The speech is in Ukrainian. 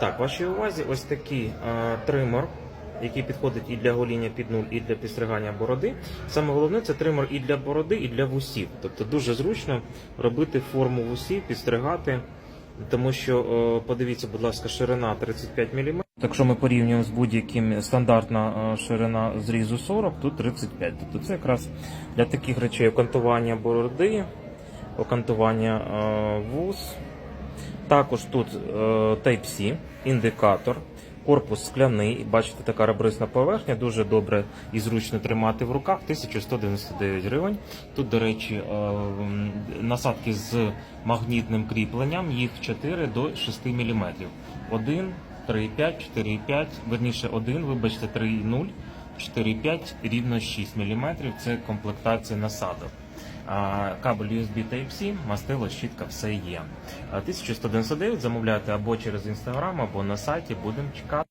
Так, вашій увазі ось такий е, тример, який підходить і для гоління під нуль, і для підстригання бороди. Саме головне це тример і для бороди, і для вусів. Тобто дуже зручно робити форму вусів, підстригати, тому що е, подивіться, будь ласка, ширина 35 мм. Якщо ми порівнюємо з будь-яким стандартна е, ширина зрізу 40, тут 35. Тобто це якраз для таких речей окантування бороди, окантування вус. Також тут е, Type-C, індикатор, корпус скляний. Бачите, така ребрисна поверхня, дуже добре і зручно тримати в руках. 1199 гривень. Тут, до речі, е, насадки з магнітним кріпленням, їх 4 до 6 мм. 1, 3,5, 4,5, верніше 1, вибачте, 3,0, 4,5, рівно 6 мм. Це комплектація насадок. Кабель USB Type-C, мастило, щітка, все є. А, 1199 замовляти або через Instagram, або на сайті. Будемо чекати.